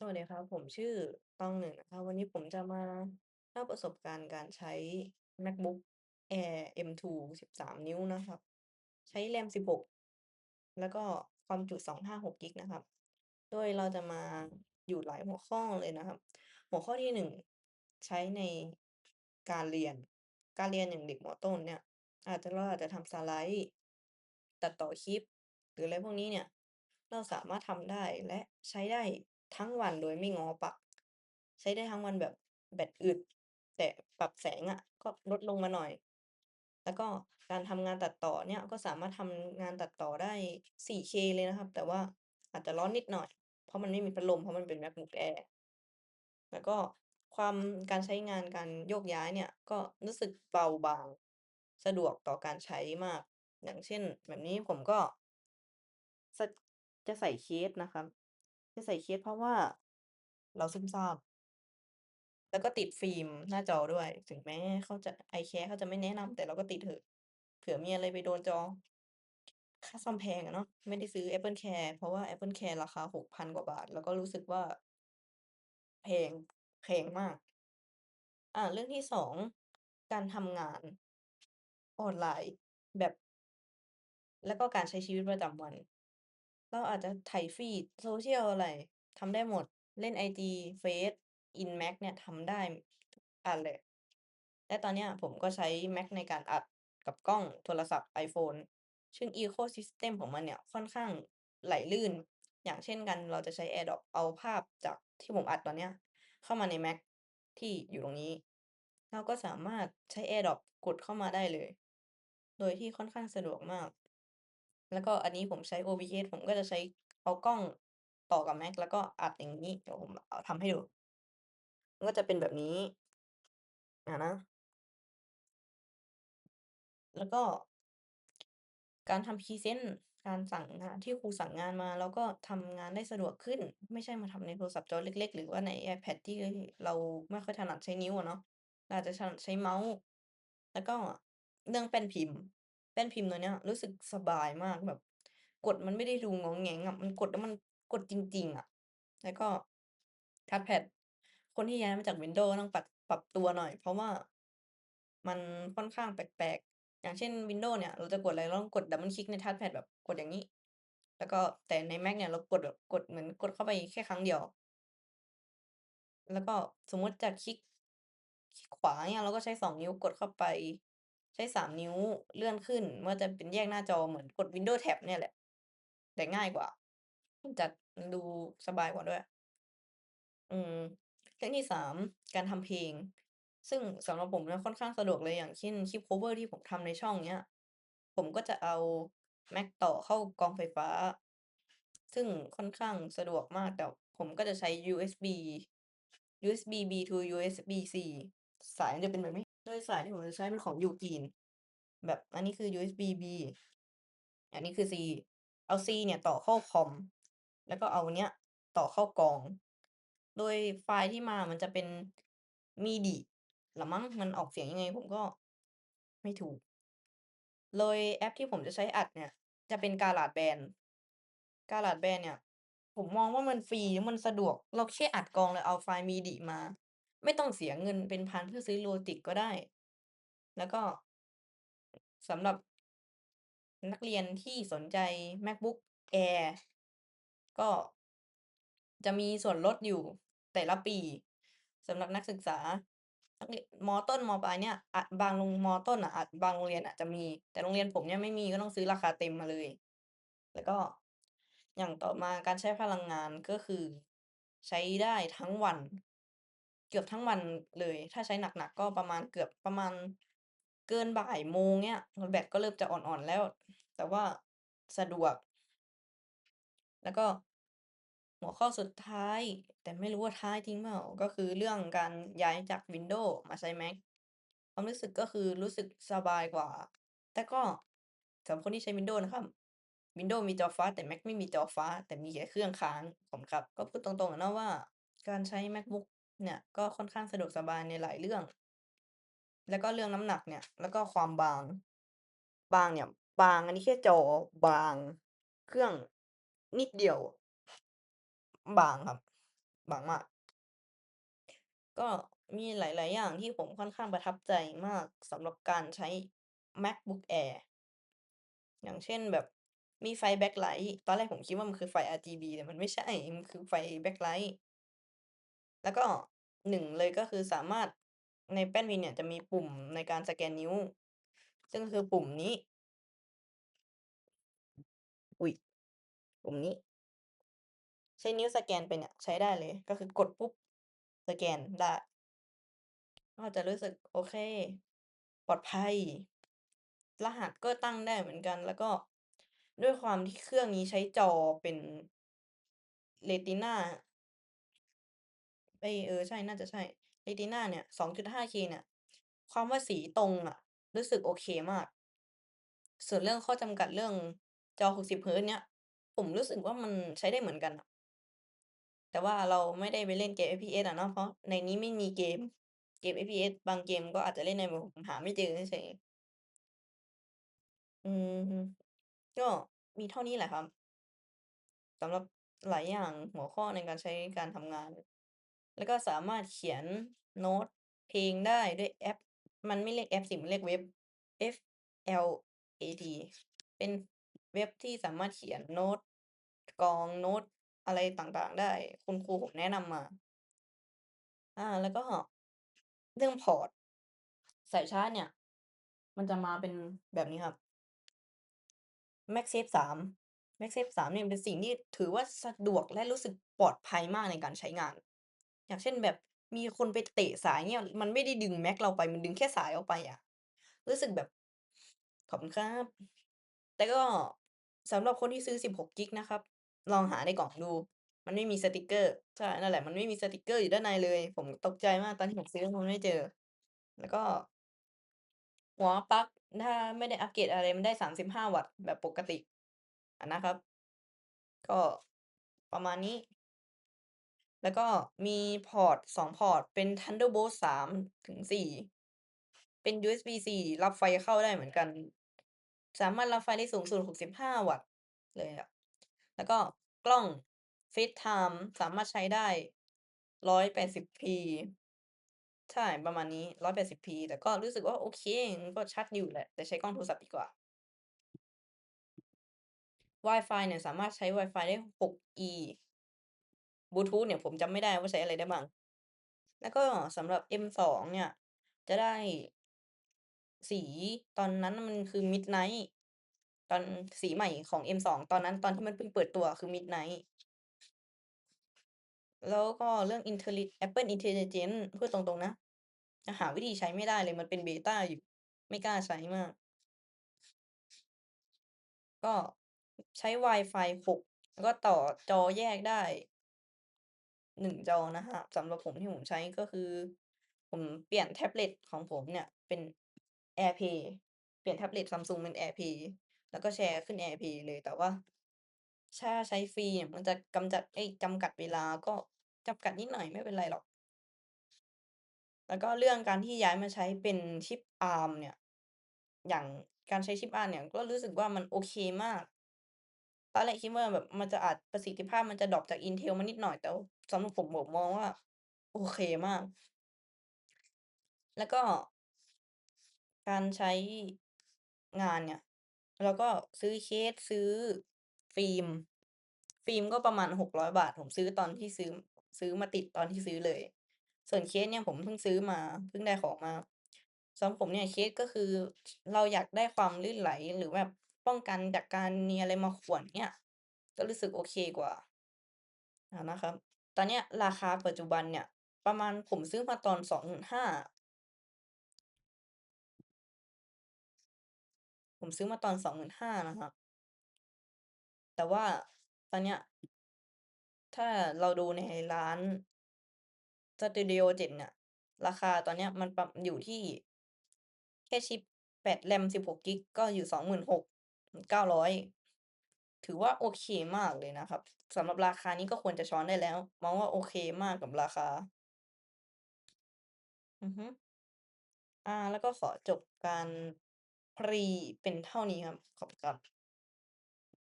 สวัสดีครับ ผมชื่อตอง1นะครับวันนี้ผมจะมาเล่าประสบการณ์การใช้ MacBook Air M2 13 นิ้วนะครับ ใช้ RAM 16 แล้วก็ความจุ 256กิกนะครับ โดยเราจะมาอยู่หลายหัวข้อเลยนะครับ หัวข้อที่1ใช้ในการเรียน การเรียนอย่างเด็กม.ต้นเนี่ย อาจจะเราอาจจะทำสไลด์ ตัดต่อคลิป หรืออะไรพวกนี้เนี่ย เราสามารถทำได้และใช้ได้ ทั้งวันโดยไม่ง้อปลั๊ก ใช้ได้ทั้งวันแบบแบตอึด แต่ปรับแสงอะก็ลดลงมาหน่อย แล้วก็การทำงานตัดต่อเนี่ย ก็สามารถทำงานตัดต่อได้ 4K เลยนะครับ แต่ว่าอาจจะร้อนนิดหน่อย เพราะมันไม่มีพัดลม เพราะมันเป็น MacBook Air แล้วก็ความ การใช้งาน การโยกย้ายเนี่ย ก็รู้สึกเบาบาง สะดวกต่อการใช้มาก อย่างเช่น แบบนี้ผมก็ ส จะใส่เคสนะครับ จะใส่เคส เพราะว่า เราซุ่มซ่าม แล้วก็ติดฟิล์มหน้าจอด้วย ถึงแม้เขาจะ iCare เขาจะไม่แนะนำ แต่เราก็ติดเถอะ เผื่อมีอะไรไปโดนจอ ค่าซ่อมแพงอะเนาะ ไม่ได้ซื้อ AppleCare เพราะว่า AppleCare ราคา 6,000 กว่าบาทแล้วก็รู้สึกว่า แพง แพงมาก อ่า เรื่องที่ 2 การทำงาน ออนไลน์แบบ แล้วก็การใช้ชีวิตประจำวัน เราอาจจะไถฟีด social อะไร ทำได้หมด เล่นไอจี เฟซ in Mac เนี่ยทำได้ ทุกอันเลย และตอนเนี้ยผมก็ใช้ Mac ในการอัดกับกล้องโทรศัพท์ iPhone ซึ่ง Ecosystem ของมันเนี่ยค่อนข้างไหลลื่น อย่างเช่นกัน เราจะใช้ AirDrop เอาภาพจากที่ผมอัดตอนเนี้ย เข้ามาใน Mac ที่อยู่ตรงนี้ เราก็สามารถใช้ AirDrop กดเข้ามาได้เลย โดยที่ค่อนข้างสะดวกมาก แล้วก็อันนี้ผมใช้ OBS ผมก็จะใช้เอากล้องต่อกับ Mac แล้วก็อัดอย่างงี้ เดี๋ยวผมเอาทำให้ดู มันก็จะเป็นแบบนี้อ่านะ แล้วก็การทำพรีเซนต์การสั่งงานที่ครูสั่งงานมาเราก็ทำงานได้สะดวกขึ้น ไม่ใช่มาทำในโทรศัพท์จอเล็ก ๆ หรือว่าใน iPad ที่เราไม่ค่อยถนัดใช้นิ้วอะเนาะเราอาจจะถนัดใช้เมาส์ แล้วก็เรื่องแป้นพิมพ์ แป้นพิมพ์ตัวเนี้ย รู้สึกสบายมากแบบ กดมันไม่ได้ดูงองแงงอะมันกดแล้วมันกดจริง ๆ อะ แล้วก็ทัชแพดคนที่ย้ายมาจาก Windows ต้องปรับปรับตัวหน่อย เพราะว่ามันค่อนข้างแปลกๆ อย่างเช่น Windows เนี่ย เราจะกดอะไรเราต้องกดดับเบิลคลิกในทัชแพดแบบกดอย่างงี้ แล้วก็แต่ใน Mac เนี่ยเรากดแบบกดเหมือนกดเข้าไปแค่ครั้งเดียว แล้วก็สมมติจะคลิกคลิกขวาเงี้ยเราก็ใช้2นิ้วกดเข้าไป ใช้3นิ้วเลื่อนขึ้นมันจะเป็นแยกหน้าจอเหมือนกด Windows Tab เนี่ยแหละ แต่ง่ายกว่ามันจะดูสบายกว่าด้วย อืมเรื่องที่3การทำเพลง ซึ่งสำหรับผมเนี่ยค่อนข้างสะดวกเลยอย่างเช่นคลิปโคเวอร์ที่ผมทำในช่องเนี้ย ผมก็จะเอา Mac ต่อเข้ากองไฟฟ้า ซึ่งค่อนข้างสะดวกมากแต่ผมก็จะใช้ USB USB-B to USB-C สายมันจะเป็นแบบนี้ โดยสายที่ผมจะใช้เป็นของ Ugreen แบบอันนี้คือ USB-B อันนี้คือ C เอา C เนี่ยต่อเข้าคอม แล้วก็เอาเนี้ยต่อเข้ากอง โดยไฟล์ที่มามันจะเป็น MIDI หรอมั้งมันออกเสียงยังไงผมก็ไม่ถูกโดยแอปที่ผมจะใช้อัดเนี่ย จะเป็น GarageBand GarageBand เนี่ย ผมมองว่ามันฟรีแล้วมันสะดวก เราแค่อัดกองแล้วเอาไฟล์ MIDI มา ไม่ต้องเสียเงินเป็นพันเพื่อซื้อ Logic ก็ได้ แล้วก็สำหรับนักเรียนที่สนใจ MacBook Air ก็จะมีส่วนลดอยู่แต่ละปีสำหรับนักศึกษานักเรียนม.ต้นม.ปลายเนี่ยอะบางโรงม.ต้นอะอาจบางโรงเรียนอะจะมี แต่โรงเรียนผมเนี่ยไม่มีก็ต้องซื้อราคาเต็มมาเลย แล้วก็อย่างต่อมาการใช้พลังงานก็คือ ใช้ได้ทั้งวัน เกือบทั้งวันเลย ถ้าใช้หนักๆก็ประมาณเกือบประมาณเกินบ่ายโมงเงี้ยแบตก็เริ่มจะอ่อนๆแล้ว แต่ว่าสะดวก แล้วก็หัวข้อสุดท้าย แต่ไม่รู้ว่าท้ายจริงเปล่าก็คือเรื่องการย้ายจาก Windows มาใช้ Mac ความรู้สึกก็คือรู้สึกสบายกว่า แต่ก็สำหรับคนที่ใช้ Windows นะครับ Windows มีจอฟ้าแต่ Mac ไม่มีจอฟ้า แต่มีแค่เครื่องค้างขอบคุณครับ ก็พูดตรงๆนะว่า การใช้ MacBook เนี่ยก็ค่อนข้างสะดวกสบายในหลายเรื่อง แล้วก็เรื่องน้ำหนักเนี่ย แล้วก็ความบาง บางเนี่ย บางอันนี้แค่จอบาง เครื่องนิดเดียว บางครับ บางมาก ก็มีหลาย ๆ อย่างที่ผมค่อนข้างประทับใจมากสำหรับการใช้ MacBook Air อย่างเช่นแบบมีไฟ Backlight ตอนแรกผมคิดว่ามันคือไฟ RGB แต่มันไม่ใช่ มันคือไฟ Backlight แล้วก็ 1 เลยก็คือสามารถในแป้นพิมพ์เนี่ยจะมีปุ่มในการสแกนนิ้ว ซึ่งคือปุ่มนี้ อุ๊ย ปุ่มนี้ ใช้นิ้วสแกนไปเนี่ยใช้ได้เลย ก็คือกดปุ๊บสแกนได้ ก็จะรู้สึกโอเค ปลอดภัย รหัสก็ตั้งได้เหมือนกัน แล้วก็ด้วยความที่เครื่องนี้ใช้จอเป็น Retina เอ๊ยเออใช่น่าจะใช่ Retina เนี่ย 2.5K เนี่ย ความว่าสีตรงอะรู้สึกโอเคมาก ส่วนเรื่องข้อจำกัดเรื่องจอ 60 เฮิร์ตซ์เนี่ย ผมรู้สึกว่ามันใช้ได้เหมือนกันน่ะแต่ว่าเราไม่ได้ไปเล่นเกม FPS อะเนาะเพราะในนี้ไม่มีเกมเกม FPS บางเกมก็อาจจะเล่นได้แต่ผมหาไม่เจอเฉยอืมก็มีเท่านี้แหละครับสำหรับหลายอย่างหัวข้อในการใช้การทำงาน แล้วก็สามารถเขียนโน้ตเพลงได้ด้วยแอป มันไม่เรียกแอปสิมันเรียกเว็บ FLAT เป็นเว็บที่สามารถเขียนโน้ตกลองโน้ตอะไรต่างๆ ได้ คุณครูผมแนะนำมาอาแล้วก็เรื่องพอร์ตสายชาร์จเนี่ย มันจะมาเป็นแบบนี้ครับ MagSafe 3 MagSafe 3เนี่ยเป็นสิ่งที่ถือว่าสะดวกและรู้สึกปลอดภัยมากในการใช้งาน อย่างเช่นแบบมีคนไปเตะสายเนี่ย มันไม่ได้ดึง Mag เราไป มันดึงแค่สายออกไปอะ รู้สึกแบบ ขอบคุณครับ แต่ก็สำหรับคนที่ซื้อ 16 กิกะนะครับ ลองหาในกล่องดู มันไม่มีสติกเกอร์ ใช่ นั่นแหละ มันไม่มีสติกเกอร์อยู่ด้านในเลย ผมตกใจมากตอนที่ผมซื้อผมไม่เจอ แล้วก็ หัวปลั๊กถ้าไม่ได้อัปเกรดอะไร มันได้ 35 วัตต์แบบปกติ อะนะครับ ก็ประมาณนี้ แล้วก็มีพอร์ต2พอร์ต เป็น Thunderbolt 3-4เป็น USB-C รับไฟเข้าได้เหมือนกัน สามารถรับไฟได้สูงสุด 65 วัตต์เลยอะแล้วก็กล้อง FaceTime สามารถใช้ได้ 180p ใช่ ประมาณนี้ 180p แต่ก็รู้สึกว่าโอเคมันก็ชัดอยู่แหละ แต่ใช้กล้องโทรศัพท์ดีกว่าวายฟเนี่ย สามารถใช้วายฟได้ 6E บลูทูธเนี่ยผมจำไม่ได้ว่าใช้อะไรได้บ้าง แล้วก็สำหรับ M2 เนี่ย จะได้สีตอนนั้นมันคือ Midnight ตอนสีใหม่ของ M2 ตอนนั้นตอนที่มันเพิ่งเปิดตัวคือ Midnight แล้วก็เรื่อง Intelli Apple Intelligence พูดตรงๆนะ หาวิธีใช้ไม่ได้เลยมันเป็นเบต้าอยู่ ไม่กล้าใช้มาก ก็ใช้วายฟาย6แล้วก็ต่อจอแยกได้ 1จอนะครับสำหรับผมที่ผมใช้ก็คือ ผมเปลี่ยนแท็บเล็ตของผมเนี่ยเป็น AirPlay เปลี่ยนแท็บเล็ต Samsung เป็น AirPlay แล้วก็แชร์ขึ้น AirPlay เลยแต่ว่าถ้าใช้ฟรีเนี่ยมันจะกำจัดเอ๊ยจำกัดเวลาก็จำกัดนิดหน่อยไม่เป็นไรหรอก แล้วก็เรื่องการที่ย้ายมาใช้เป็นชิป ARM เนี่ย อย่างการใช้ชิป ARM เนี่ยก็รู้สึกว่ามันโอเคมาก ตอนแรกคิดว่าแบบมันจะอาจ ประสิทธิภาพมันจะดร็อปจาก Intel มานิดหน่อย แต่ว่าสำหรับผม ผมมองว่า โอเคมาก แล้วก็ การใช้งานเนี่ย เราก็ซื้อเคส ซื้อฟิล์ม ฟิล์มก็ประมาณ 600 บาท ผมซื้อตอนที่ซื้อ ซื้อมาติดตอนที่ซื้อเลย ส่วนเคสเนี่ยผมเพิ่งซื้อมา เพิ่งได้ของมาสำหรับผมเนี่ยเคสก็คือเราอยากได้ความลื่นไหลหรือแบบ ป้องกันจากการมีอะไรมาข่วนเงี้ยก็รู้สึกโอเคกว่าอานะครับ ตอนเนี้ยราคาปัจจุบันเนี่ย ประมาณผมซื้อมาตอน25,000ผมซื้อมาตอน25,000นห้านะครับ แต่ว่าตอนเนี้ย ถ้าเราดูในร้าน Studio 7เจ็ตเนี่ย ราคาตอนเนี้ยมันปรับอยู่ที่แค่ชิป8 RAM 16กิบหกะก็อยู่สองหมื่นหก ก้าร้อยถือว่าโอเคมากเลยนะครับสำหรับราคานี้ก็ควรจะช้อนได้แล้ว มองว่าโอเคมากกับราคา อือฮึอ่า แล้วก็ขอจบการพรีเป็นเท่านี้ครับ ขอบคุณครับ